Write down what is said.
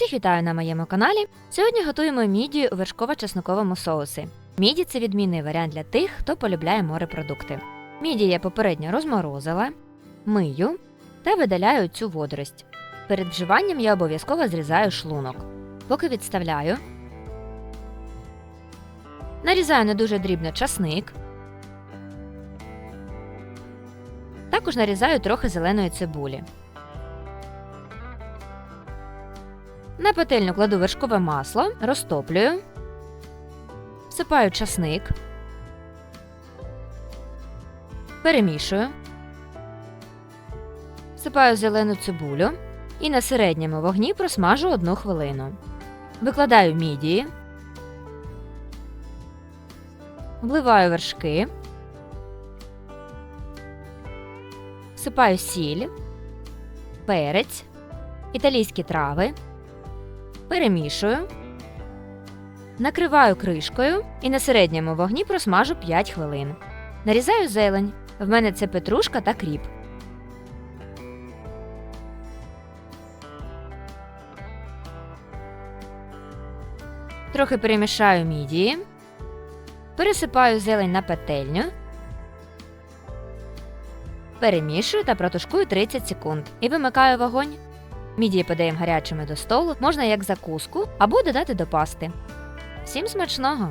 Всіх вітаю на моєму каналі. Сьогодні готуємо мідію у вершково-чесноковому соусі. Міді це відмінний варіант для тих, хто полюбляє морепродукти. Міді я попередньо розморозила, мию та видаляю цю водорость. Перед вживанням я обов'язково зрізаю шлунок. Поки відставляю, нарізаю не дуже дрібно часник. Також нарізаю трохи зеленої цибулі. На пательню кладу вершкове масло, розтоплюю, всипаю часник, перемішую, всипаю зелену цибулю і на середньому вогні просмажу одну хвилину. Викладаю мідії, вливаю вершки, всипаю сіль, перець, італійські трави. Перемішую, накриваю кришкою і на середньому вогні просмажу 5 хвилин. Нарізаю зелень. В мене це петрушка та кріп. Трохи перемішаю мідії. Пересипаю зелень на петельню. Перемішую та протушкую 30 секунд і вимикаю вогонь. Мідії подаємо гарячими до столу, можна як закуску або додати до пасти. Всім смачного!